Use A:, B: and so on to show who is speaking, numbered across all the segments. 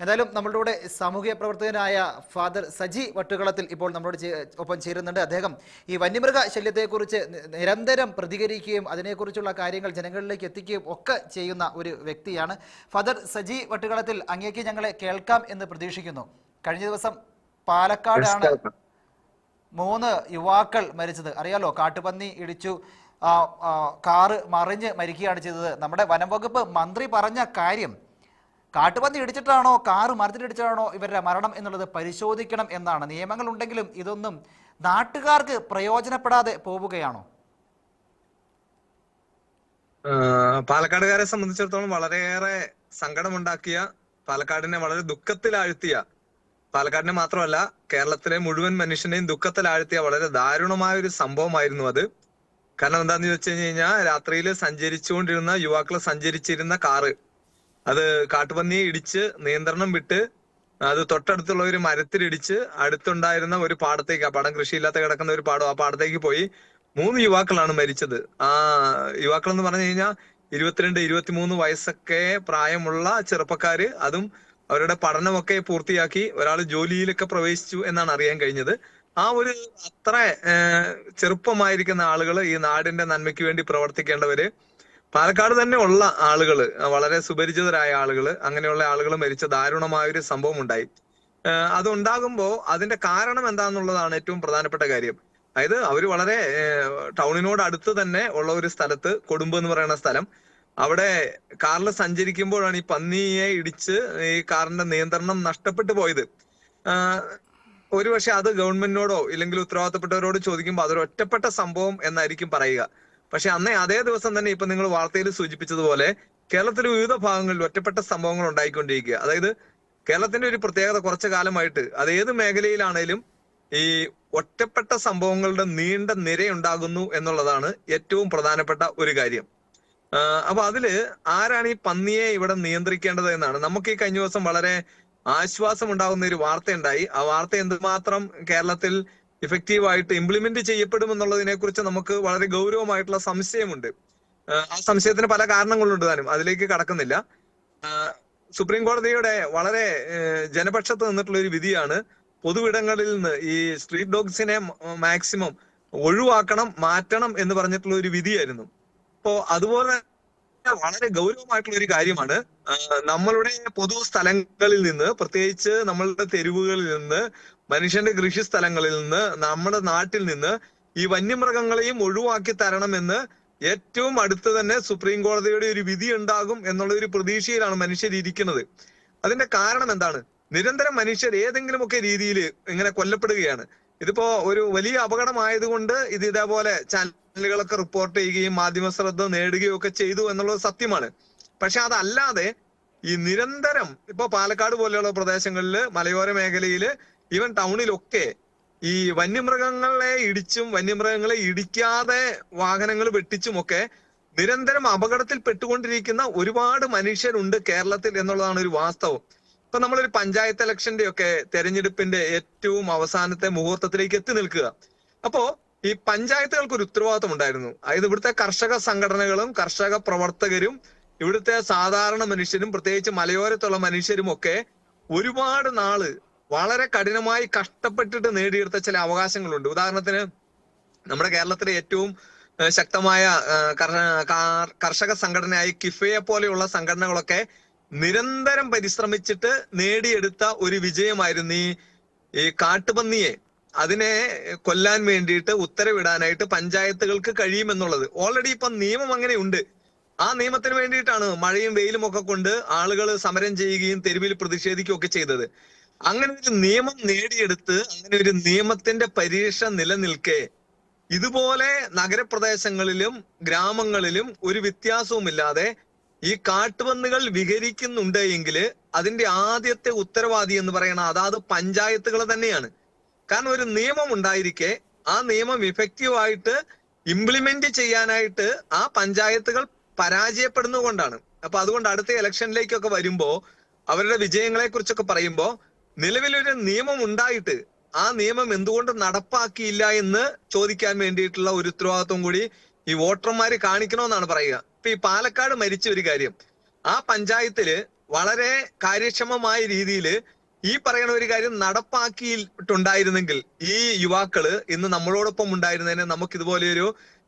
A: എന്തായാലും നമ്മളുടെ കൂടെ സാമൂഹിക പ്രവർത്തകനായ ഫാദർ സജി വട്ടുകളത്തിൽ ഇപ്പോൾ നമ്മളോട് ഒപ്പം ചേരുന്നുണ്ട്. അദ്ദേഹം ഈ വന്യമൃഗ ശല്യത്തെക്കുറിച്ച് നിരന്തരം പ്രതികരിക്കുകയും അതിനെക്കുറിച്ചുള്ള കാര്യങ്ങൾ ജനങ്ങളിലേക്ക് എത്തിക്കുകയും ഒക്കെ ചെയ്യുന്ന ഒരു വ്യക്തിയാണ്. ഫാദർ സജി വട്ടുകളത്തിൽ അങ്ങേക്ക് ഞങ്ങളെ കേൾക്കാം എന്ന് പ്രതീക്ഷിക്കുന്നു. കഴിഞ്ഞ ദിവസം പാലക്കാടാണ് മൂന്ന് യുവാക്കൾ മരിച്ചത്. അറിയാലോ കാട്ടുപന്നി ഇടിച്ചു കാറ് മറിഞ്ഞ് മരിക്കുകയാണ് ചെയ്തത്. നമ്മുടെ വനം വകുപ്പ് മന്ത്രി പറഞ്ഞ കാര്യം കാട്ടുപന്നി ഇടിച്ചിട്ടാണോ കാറ് മറിച്ചിട്ടിടിച്ചിട്ടാണോ ഇവരുടെ മരണം എന്നുള്ളത് പരിശോധിക്കണം എന്നാണ്. നിയമങ്ങൾ ഉണ്ടെങ്കിലും ഇതൊന്നും നാട്ടുകാർക്ക് പ്രയോജനപ്പെടാതെ പോവുകയാണോ?
B: പാലക്കാടുകാരെ സംബന്ധിച്ചിടത്തോളം വളരെയേറെ സങ്കടമുണ്ടാക്കിയ പാലക്കാടിനെ വളരെ ദുഃഖത്തിലാഴ്ത്തിയ പാലക്കാടിനെ മാത്രമല്ല കേരളത്തിലെ മുഴുവൻ മനുഷ്യനെയും ദുഃഖത്തിലാഴ്ത്തിയ വളരെ ദാരുണമായ ഒരു സംഭവമായിരുന്നു അത്. കാരണം എന്താന്ന് ചോദിച്ചു കഴിഞ്ഞു കഴിഞ്ഞാൽ രാത്രിയിൽ സഞ്ചരിച്ചുകൊണ്ടിരുന്ന യുവാക്കൾ സഞ്ചരിച്ചിരുന്ന കാറ് അത് കാട്ടുപന്നിയെ ഇടിച്ച് നിയന്ത്രണം വിട്ട് അത് തൊട്ടടുത്തുള്ള ഒരു മരത്തിലിടിച്ച് അടുത്തുണ്ടായിരുന്ന ഒരു പാടത്തേക്ക് ആ പാടം കൃഷിയില്ലാത്ത കിടക്കുന്ന ഒരു പാടം ആ പാടത്തേക്ക് പോയി മൂന്ന് യുവാക്കളാണ് മരിച്ചത്. ആ യുവാക്കൾ എന്ന് പറഞ്ഞു കഴിഞ്ഞാൽ ഇരുപത്തിരണ്ട് ഇരുപത്തിമൂന്ന് വയസ്സൊക്കെ പ്രായമുള്ള ചെറുപ്പക്കാര് അതും അവരുടെ പഠനമൊക്കെ പൂർത്തിയാക്കി ഒരാൾ ജോലിയിലൊക്കെ പ്രവേശിച്ചു എന്നാണ് അറിയാൻ കഴിഞ്ഞത്. ആ ഒരു അത്ര ചെറുപ്പമായിരിക്കുന്ന ആളുകൾ ഈ നാടിന്റെ നന്മയ്ക്ക് വേണ്ടി പ്രവർത്തിക്കേണ്ടവര് പാലക്കാട് തന്നെ ഉള്ള ആളുകൾ വളരെ സുപരിചിതരായ ആളുകൾ അങ്ങനെയുള്ള ആളുകൾ മരിച്ച ദാരുണമായ ഒരു സംഭവം ഉണ്ടായി അതുണ്ടാകുമ്പോൾ അതുണ്ടാകുമ്പോ അതിന്റെ കാരണം എന്താണെന്നുള്ളതാണ് ഏറ്റവും പ്രധാനപ്പെട്ട കാര്യം. അതായത് അവർ വളരെ ടൗണിനോട് അടുത്ത് തന്നെ ഉള്ള ഒരു സ്ഥലത്ത് കൊടുമ്പ് എന്ന് പറയുന്ന സ്ഥലം. അവിടെ കാറിൽ സഞ്ചരിക്കുമ്പോഴാണ് ഈ പന്നിയെ ഇടിച്ച് ഈ കാറിന്റെ നിയന്ത്രണം നഷ്ടപ്പെട്ടു പോയത്. ഒരുപക്ഷെ അത് ഗവൺമെന്റിനോടോ ഇല്ലെങ്കിൽ ഉത്തരവാദിത്തപ്പെട്ടവരോട് ചോദിക്കുമ്പോൾ അതൊരു ഒറ്റപ്പെട്ട സംഭവം എന്നായിരിക്കും പറയുക. പക്ഷെ അന്നേ അതേ ദിവസം തന്നെ ഇപ്പൊ നിങ്ങൾ വാർത്തയിൽ സൂചിപ്പിച്ചതുപോലെ കേരളത്തിലെ വിവിധ ഭാഗങ്ങളിൽ ഒറ്റപ്പെട്ട സംഭവങ്ങൾ ഉണ്ടായിക്കൊണ്ടിരിക്കുക. അതായത് കേരളത്തിന്റെ ഒരു പ്രത്യേകത കുറച്ചു കാലമായിട്ട് അത് ഏത് മേഖലയിലാണേലും ഈ ഒറ്റപ്പെട്ട സംഭവങ്ങളുടെ നീണ്ട നിരയുണ്ടാകുന്നു എന്നുള്ളതാണ് ഏറ്റവും പ്രധാനപ്പെട്ട ഒരു കാര്യം. അപ്പൊ അതിൽ ആരാണ് ഈ പന്നിയെ ഇവിടെ നിയന്ത്രിക്കേണ്ടത് എന്നാണ്. നമുക്ക് ഈ കഴിഞ്ഞ ദിവസം വളരെ ആശ്വാസം ഉണ്ടാകുന്ന ഒരു വാർത്തയുണ്ടായി. ആ വാർത്ത എന്തുമാത്രം കേരളത്തിൽ ഇഫക്റ്റീവ് ആയിട്ട് ഇംപ്ലിമെന്റ് ചെയ്യപ്പെടുമെന്നുള്ളതിനെ കുറിച്ച് നമുക്ക് വളരെ ഗൗരവമായിട്ടുള്ള സംശയമുണ്ട്. ആ സംശയത്തിന് പല കാരണങ്ങളുണ്ട് താനും. അതിലേക്ക് കടക്കുന്നില്ല. സുപ്രീം കോടതിയുടെ വളരെ ജനപക്ഷത്ത് നിന്നിട്ടുള്ള ഒരു വിധിയാണ് പൊതുവിടങ്ങളിൽ നിന്ന് ഈ സ്ട്രീറ്റ് ഡോഗ്സിനെ മാക്സിമം ഒഴിവാക്കണം മാറ്റണം എന്ന് പറഞ്ഞിട്ടുള്ള ഒരു വിധിയായിരുന്നു. അപ്പോ അതുപോലെ വളരെ ഗൗരവമായിട്ടുള്ള ഒരു കാര്യമാണ്. നമ്മളുടെ പൊതു സ്ഥലങ്ങളിൽ നിന്ന് പ്രത്യേകിച്ച് നമ്മളുടെ തെരുവുകളിൽ നിന്ന് മനുഷ്യന്റെ കൃഷി സ്ഥലങ്ങളിൽ നിന്ന് നമ്മുടെ നാട്ടിൽ നിന്ന് ഈ വന്യമൃഗങ്ങളെയും ഒഴിവാക്കി തരണമെന്ന് ഏറ്റവും അടുത്ത് തന്നെ സുപ്രീം കോടതിയുടെ ഒരു വിധി ഉണ്ടാകും എന്നുള്ള ഒരു പ്രതീക്ഷയിലാണ് മനുഷ്യർ ഇരിക്കുന്നത്. അതിന്റെ കാരണം എന്താണ്? നിരന്തരം മനുഷ്യർ ഏതെങ്കിലുമൊക്കെ രീതിയിൽ ഇങ്ങനെ കൊല്ലപ്പെടുകയാണ്. ഇതിപ്പോ ഒരു വലിയ അപകടമായതുകൊണ്ട് ഇത് ഇതേപോലെ ചാനലുകളൊക്കെ റിപ്പോർട്ട് ചെയ്യുകയും മാധ്യമ ശ്രദ്ധ നേടുകയും ഒക്കെ ചെയ്തു എന്നുള്ളത് സത്യമാണ്. പക്ഷെ അതല്ലാതെ ഈ നിരന്തരം ഇപ്പൊ പാലക്കാട് പോലെയുള്ള പ്രദേശങ്ങളിൽ മലയോര മേഖലയിൽ ഈവൻ ടൗണിലൊക്കെ ഈ വന്യമൃഗങ്ങളെ ഇടിച്ചും വന്യമൃഗങ്ങളെ ഇടിക്കാതെ വാഹനങ്ങൾ വെട്ടിച്ചും ഒക്കെ നിരന്തരം അപകടത്തിൽ പെട്ടുകൊണ്ടിരിക്കുന്ന ഒരുപാട് മനുഷ്യരുണ്ട് കേരളത്തിൽ എന്നുള്ളതാണ് ഒരു വാസ്തവം. ഇപ്പൊ നമ്മളൊരു പഞ്ചായത്ത് ഇലക്ഷന്റെ ഒക്കെ തെരഞ്ഞെടുപ്പിന്റെ ഏറ്റവും അവസാനത്തെ മുഹൂർത്തത്തിലേക്ക് എത്തി നിൽക്കുക. അപ്പോ ഈ പഞ്ചായത്തുകൾക്ക് ഒരു ഉത്തരവാദിത്വം ഉണ്ടായിരുന്നു. അതായത് ഇവിടുത്തെ കർഷക സംഘടനകളും കർഷക പ്രവർത്തകരും ഇവിടുത്തെ സാധാരണ മനുഷ്യരും പ്രത്യേകിച്ച് മലയോരത്തുള്ള മനുഷ്യരും ഒക്കെ ഒരുപാട് നാൾ വളരെ കഠിനമായി കഷ്ടപ്പെട്ടിട്ട് നേടിയെടുത്ത ചില അവകാശങ്ങളുണ്ട്. ഉദാഹരണത്തിന് നമ്മുടെ കേരളത്തിലെ ഏറ്റവും ശക്തമായ കർഷക സംഘടനയായി കിഫയെ പോലെയുള്ള സംഘടനകളൊക്കെ നിരന്തരം പരിശ്രമിച്ചിട്ട് നേടിയെടുത്ത ഒരു വിജയമായിരുന്നു ഈ കാട്ടുപന്നിയെ. അതിനെ കൊല്ലാൻ വേണ്ടിയിട്ട് ഉത്തരവിടാനായിട്ട് പഞ്ചായത്തുകൾക്ക് കഴിയുമെന്നുള്ളത്. ഓൾറെഡി ഇപ്പം നിയമം അങ്ങനെയുണ്ട്. ആ നിയമത്തിന് വേണ്ടിയിട്ടാണ് മഴയും വെയിലും ഒക്കെ കൊണ്ട് ആളുകൾ സമരം ചെയ്യുകയും തെരുവിൽ പ്രതിഷേധിക്കുകയും ഒക്കെ ചെയ്തത്. അങ്ങനെ ഒരു നിയമം നേടിയെടുത്ത് അങ്ങനെ ഒരു നിയമത്തിന്റെ പരീക്ഷ നിലനിൽക്കെ ഇതുപോലെ നഗരപ്രദേശങ്ങളിലും ഗ്രാമങ്ങളിലും ഒരു വ്യത്യാസവുമില്ലാതെ ഈ കാട്ടുപന്നുകൾ വിഹരിക്കുന്നുണ്ട് എങ്കിൽ അതിന്റെ ആദ്യത്തെ ഉത്തരവാദി എന്ന് പറയുന്ന അതാത് പഞ്ചായത്തുകൾ തന്നെയാണ്. കാരണം ഒരു നിയമം ഉണ്ടായിരിക്കെ ആ നിയമം ഇഫക്റ്റീവ് ആയിട്ട് ഇംപ്ലിമെന്റ് ചെയ്യാനായിട്ട് ആ പഞ്ചായത്തുകൾ പരാജയപ്പെടുന്നതുകൊണ്ടാണ് അപ്പൊ അതുകൊണ്ട് അടുത്ത ഇലക്ഷനിലേക്കൊക്കെ വരുമ്പോ അവരുടെ വിജയങ്ങളെ കുറിച്ചൊക്കെ പറയുമ്പോ നിലവിലൊരു നിയമം ഉണ്ടായിട്ട് ആ നിയമം എന്തുകൊണ്ട് നടപ്പാക്കിയില്ല എന്ന് ചോദിക്കാൻ വേണ്ടിയിട്ടുള്ള ഒരു ഉത്തരവാദിത്വം കൂടി ഈ വോട്ടർമാര് കാണിക്കണമെന്നാണ് പറയുക. ഇപ്പൊ ഈ പാലക്കാട് മരിച്ച ഒരു കാര്യം. ആ പഞ്ചായത്തിൽ വളരെ കാര്യക്ഷമമായ രീതിയിൽ ഈ പറയുന്ന ഒരു കാര്യം നടപ്പാക്കിയിട്ടുണ്ടായിരുന്നെങ്കിൽ ഈ യുവാക്കൾ ഇന്ന് നമ്മളോടൊപ്പം ഉണ്ടായിരുന്നതിന് നമുക്ക് ഇതുപോലെ ഒരു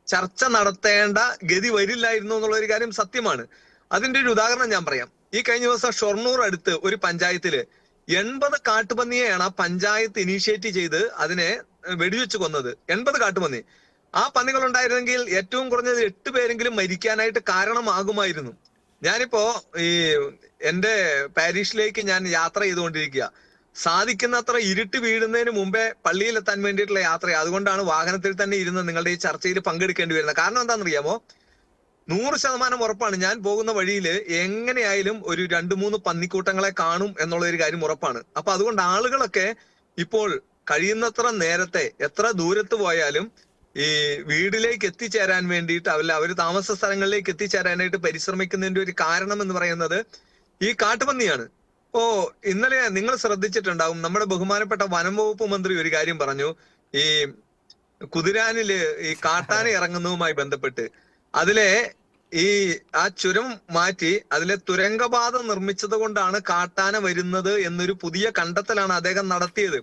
B: ചർച്ച നടത്തേണ്ട ഗതി വരില്ലായിരുന്നു എന്നുള്ള ഒരു കാര്യം സത്യമാണ്. അതിന്റെ ഒരു ഉദാഹരണം ഞാൻ പറയാം. ഈ കഴിഞ്ഞ ദിവസം ഷൊർണൂർ അടുത്ത് ഒരു പഞ്ചായത്തിൽ എൺപത് കാട്ടുപന്നിയെയാണ് ആ പഞ്ചായത്ത് ഇനീഷ്യേറ്റ് ചെയ്ത് അതിനെ വെടിവെച്ച് കൊന്നത്. എൺപത് കാട്ടുപന്നി. ആ പന്നികൾ ഉണ്ടായിരുന്നെങ്കിൽ ഏറ്റവും കുറഞ്ഞത് എട്ട് പേരെങ്കിലും മരിക്കാനായിട്ട് കാരണമാകുമായിരുന്നു. ഞാനിപ്പോ ഈ എന്റെ പാരീഷിലേക്ക് ഞാൻ യാത്ര ചെയ്തുകൊണ്ടിരിക്കുക. സാധിക്കുന്നത്ര ഇരുട്ട് വീഴുന്നതിന് മുമ്പേ പള്ളിയിലെത്താൻ വേണ്ടിയിട്ടുള്ള യാത്ര അതുകൊണ്ടാണ് വാഹനത്തിൽ തന്നെ ഇരുന്ന് നിങ്ങളുടെ ഈ ചർച്ചയിൽ പങ്കെടുക്കേണ്ടി വരുന്നത്. കാരണം എന്താണെന്നറിയാമോ? നൂറ് ശതമാനം ഉറപ്പാണ്. ഞാൻ പോകുന്ന വഴിയിൽ എങ്ങനെയായാലും ഒരു രണ്ടു മൂന്ന് പന്നിക്കൂട്ടങ്ങളെ കാണും എന്നുള്ള ഒരു കാര്യം ഉറപ്പാണ്. അപ്പൊ അതുകൊണ്ട് ആളുകളൊക്കെ ഇപ്പോൾ കഴിയുന്നത്ര നേരത്തെ എത്ര ദൂരത്ത് പോയാലും ഈ വീടിലേക്ക് എത്തിച്ചേരാൻ വേണ്ടിയിട്ട് അവല്ല അവർ താമസ സ്ഥലങ്ങളിലേക്ക് എത്തിച്ചേരാനായിട്ട് പരിശ്രമിക്കുന്നതിന്റെ ഒരു കാരണം എന്ന് പറയുന്നത് ഈ കാട്ടുപന്നിയാണ്. ഓ ഇന്നലെ നിങ്ങൾ ശ്രദ്ധിച്ചിട്ടുണ്ടാവും നമ്മുടെ ബഹുമാനപ്പെട്ട വനം വകുപ്പ് മന്ത്രി ഒരു കാര്യം പറഞ്ഞു. ഈ കുതിരാനിൽ ഈ കാട്ടാന ഇറങ്ങുന്നതുമായി ബന്ധപ്പെട്ട്. അതിലെ ഈ ആ ചുരം മാറ്റി അതിലെ തുരങ്കപാത നിർമ്മിച്ചത് കൊണ്ടാണ് കാട്ടാന വരുന്നത് എന്നൊരു പുതിയ കണ്ടെത്തലാണ് അദ്ദേഹം നടത്തിയത്.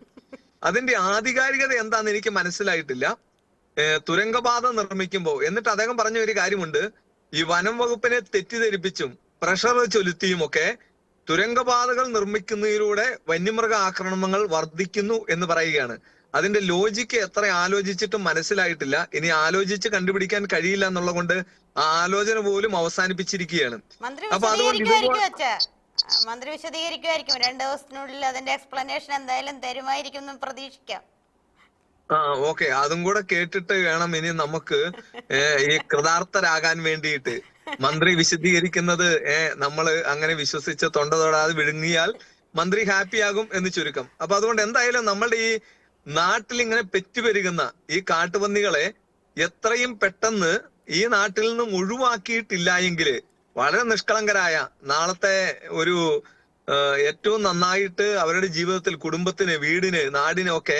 B: അതിന്റെ ആധികാരികത എന്താന്ന് എനിക്ക് മനസ്സിലായിട്ടില്ല. തുരങ്കപാത നിർമ്മിക്കുമ്പോൾ എന്നിട്ട് അദ്ദേഹം പറഞ്ഞ ഒരു കാര്യമുണ്ട്. ഈ വനം വകുപ്പിനെ തെറ്റിദ്ധരിപ്പിച്ചും പ്രഷർ ചൊലുത്തിയും ഒക്കെ തുരങ്കപാതകൾ നിർമ്മിക്കുന്നതിലൂടെ വന്യമൃഗ ആക്രമണങ്ങൾ വർദ്ധിക്കുന്നു എന്ന് പറയുകയാണ്. അതിന്റെ ലോജിക്ക് എത്ര ആലോചിച്ചിട്ടും മനസ്സിലായിട്ടില്ല. ഇനി ആലോചിച്ച് കണ്ടുപിടിക്കാൻ കഴിയില്ല എന്നുള്ളത് കൊണ്ട് ആ ആലോചന പോലും അവസാനിപ്പിച്ചിരിക്കുകയാണ്. അപ്പൊ അതുകൊണ്ട്
C: മന്ത്രി വിശദീകരിക്കുമായിരിക്കും രണ്ടു ദിവസത്തിനുള്ളിൽ അതിന്റെ എക്സ്പ്ലനേഷൻ എന്തായാലും തരുമായിരിക്കും പ്രതീക്ഷിക്കാം.
B: ആ ഓക്കെ. അതും കൂടെ കേട്ടിട്ട് വേണം ഇനി നമുക്ക് ഈ കൃതാർത്ഥരാകാൻ വേണ്ടിയിട്ട്. മന്ത്രി വിശദീകരിക്കുന്നത് ഏ നമ്മൾ അങ്ങനെ വിശ്വസിച്ച് തൊണ്ട തൊടാതെ വിഴുങ്ങിയാൽ മന്ത്രി ഹാപ്പി ആകും എന്ന് ചുരുക്കം. അപ്പൊ അതുകൊണ്ട് എന്തായാലും നമ്മളുടെ ഈ നാട്ടിൽ ഇങ്ങനെ പെറ്റുപെരുകുന്ന ഈ കാട്ടുപന്നികളെ എത്രയും പെട്ടെന്ന് ഈ നാട്ടിൽ നിന്നും ഒഴിവാക്കിയിട്ടില്ല വളരെ നിഷ്കളങ്കരായ നാളത്തെ ഒരു ഏറ്റവും നന്നായിട്ട് അവരുടെ ജീവിതത്തിൽ കുടുംബത്തിന് വീടിന് നാടിനൊക്കെ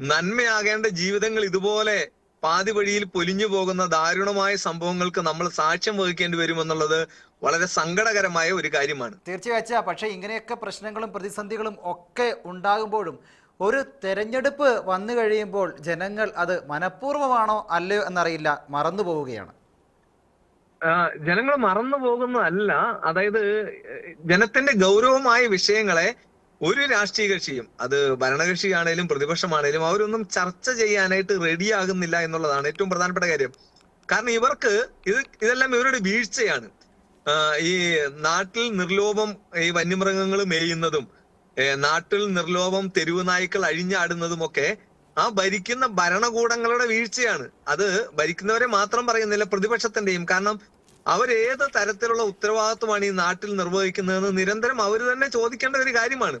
B: നന്മയാകേണ്ട ജീവിതങ്ങൾ ഇതുപോലെ പാതി വഴിയിൽ പൊലിഞ്ഞു പോകുന്ന ദാരുണമായ സംഭവങ്ങൾക്ക് നമ്മൾ സാക്ഷ്യം വഹിക്കേണ്ടി വരുമെന്നുള്ളത് വളരെ സങ്കടകരമായ ഒരു കാര്യമാണ്.
A: തീർച്ചയായും പക്ഷേ ഇങ്ങനെയൊക്കെ പ്രശ്നങ്ങളും പ്രതിസന്ധികളും ഒക്കെ ഉണ്ടാകുമ്പോഴും ഒരു തെരഞ്ഞെടുപ്പ് വന്നു കഴിയുമ്പോൾ ജനങ്ങൾ അത് മനഃപൂർവമാണോ അല്ലയോ എന്നറിയില്ല മറന്നു പോവുകയാണ്.
B: ജനങ്ങൾ മറന്നു പോകുന്നതല്ല. അതായത് ജനത്തിന്റെ ഗൗരവമായ വിഷയങ്ങളെ ഒരു രാഷ്ട്രീയ കക്ഷിയും അത് ഭരണകക്ഷിയാണേലും പ്രതിപക്ഷമാണേലും അവരൊന്നും ചർച്ച ചെയ്യാനായിട്ട് റെഡിയാകുന്നില്ല എന്നുള്ളതാണ് ഏറ്റവും പ്രധാനപ്പെട്ട കാര്യം. കാരണം ഇവർക്ക് ഇത് ഇതെല്ലാം ഇവരുടെ വീഴ്ചയാണ്. ഈ നാട്ടിൽ നിർലോഭം ഈ വന്യമൃഗങ്ങൾ മേയുന്നതും നാട്ടിൽ നിർലോഭം തെരുവ് നായ്ക്കൾ അഴിഞ്ഞാടുന്നതും ഒക്കെ ആ ഭരിക്കുന്ന ഭരണകൂടങ്ങളുടെ വീഴ്ചയാണ്. അത് ഭരിക്കുന്നവരെ മാത്രം പറയുന്നില്ല പ്രതിപക്ഷത്തിന്റെയും. കാരണം അവരേത് തരത്തിലുള്ള ഉത്തരവാദിത്വമാണ് ഈ നാട്ടിൽ നിർവഹിക്കുന്നതെന്ന് നിരന്തരം അവർ തന്നെ ചോദിക്കേണ്ട ഒരു കാര്യമാണ്.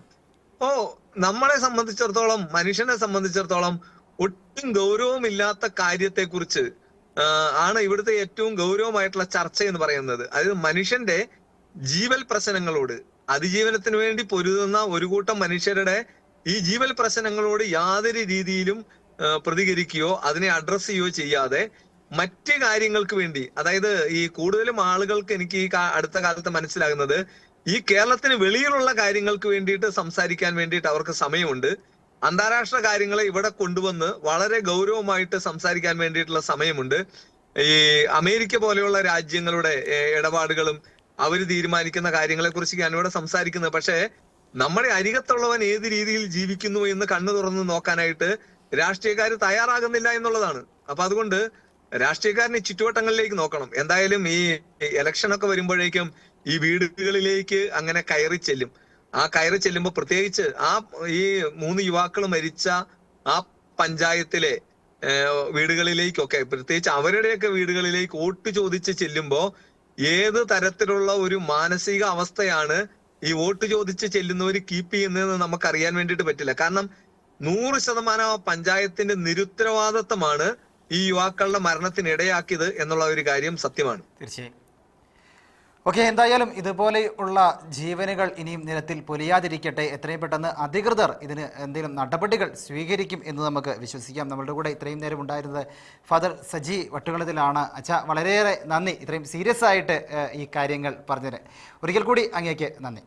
B: ഓ നമ്മളെ സംബന്ധിച്ചിടത്തോളം മനുഷ്യനെ സംബന്ധിച്ചിടത്തോളം ഒട്ടും ഗൗരവമില്ലാത്ത കാര്യത്തെക്കുറിച്ച് ആണ് ഇവിടുത്തെ ഏറ്റവും ഗൗരവമായിട്ടുള്ള ചർച്ച എന്ന് പറയുന്നത്. അതായത് മനുഷ്യന്റെ ജീവൽ പ്രശ്നങ്ങളോട് അതിജീവനത്തിന് വേണ്ടി പൊരുതുന്ന ഒരു കൂട്ടം മനുഷ്യരുടെ ഈ ജീവൽ പ്രശ്നങ്ങളോട് യാതൊരു രീതിയിലും പ്രതികരിക്കുകയോ അതിനെ അഡ്രസ് ചെയ്യുകയോ ചെയ്യാതെ മറ്റ് കാര്യങ്ങൾക്ക് വേണ്ടി അതായത് ഈ കൂടുതലും ആളുകൾക്ക് എനിക്ക് ഈ അടുത്ത കാലത്ത് മനസ്സിലാകുന്നത് ഈ കേരളത്തിന് വെളിയിലുള്ള കാര്യങ്ങൾക്ക് വേണ്ടിയിട്ട് സംസാരിക്കാൻ വേണ്ടിയിട്ട് അവർക്ക് സമയമുണ്ട്. അന്താരാഷ്ട്ര കാര്യങ്ങളെ ഇവിടെ കൊണ്ടുവന്ന് വളരെ ഗൗരവമായിട്ട് സംസാരിക്കാൻ വേണ്ടിയിട്ടുള്ള സമയമുണ്ട്. ഈ അമേരിക്ക പോലെയുള്ള രാജ്യങ്ങളുടെ ഇടപാടുകളും അവർ തീരുമാനിക്കുന്ന കാര്യങ്ങളെ കുറിച്ച് ഞാൻ ഇവിടെ സംസാരിക്കുന്നത്. പക്ഷേ നമ്മുടെ അരികത്തുള്ളവൻ ഏത് രീതിയിൽ ജീവിക്കുന്നു എന്ന് കണ്ണു തുറന്ന് നോക്കാനായിട്ട് രാഷ്ട്രീയക്കാർ തയ്യാറാകുന്നില്ല എന്നുള്ളതാണ്. അപ്പൊ അതുകൊണ്ട് രാഷ്ട്രീയക്കാരന് ചുറ്റുവട്ടങ്ങളിലേക്ക് നോക്കണം. എന്തായാലും ഈ ഇലക്ഷൻ ഒക്കെ വരുമ്പോഴേക്കും ഈ വീടുകളിലേക്ക് അങ്ങനെ കയറി ചെല്ലും. ആ കയറി ചെല്ലുമ്പോൾ പ്രത്യേകിച്ച് ആ ഈ മൂന്ന് യുവാക്കൾ മരിച്ച ആ പഞ്ചായത്തിലെ വീടുകളിലേക്കൊക്കെ പ്രത്യേകിച്ച് അവരുടെയൊക്കെ വീടുകളിലേക്ക് വോട്ട് ചോദിച്ച് ചെല്ലുമ്പോൾ ഏത് തരത്തിലുള്ള ഒരു മാനസിക അവസ്ഥയാണ് ഈ വോട്ട് ചോദിച്ച് ചെല്ലുന്നവർ കീപ്പ് ചെയ്യുന്നതെന്ന് നമുക്ക് അറിയാൻ വേണ്ടിയിട്ട് പറ്റില്ല. കാരണം നൂറ് ശതമാനം ആ പഞ്ചായത്തിന്റെ നിരുത്തരവാദിത്തമാണ് ഈ യുവാക്കളുടെ മരണത്തിന് ഇടയാക്കിയത് എന്നുള്ള ഒരു കാര്യം സത്യമാണ്.
A: തീർച്ചയായും. ഓക്കെ എന്തായാലും ഇതുപോലെയുള്ള ജീവനുകൾ ഇനിയും നിരത്തിൽ പൊലിയാതിരിക്കട്ടെ. എത്രയും പെട്ടെന്ന് അധികൃതർ ഇതിന് എന്തെങ്കിലും നടപടികൾ സ്വീകരിക്കും എന്ന് നമുക്ക് വിശ്വസിക്കാം. നമ്മളുടെ കൂടെ ഇത്രയും നേരം ഉണ്ടായിരുന്നത് ഫാദർ സജി വട്ടുകളത്തിലാണ് അച്ഛ വളരെയേറെ നന്ദി. ഇത്രയും സീരിയസ് ആയിട്ട് ഈ കാര്യങ്ങൾ പറഞ്ഞതിന്. ഒരിക്കൽ കൂടി അങ്ങേക്ക് നന്ദി.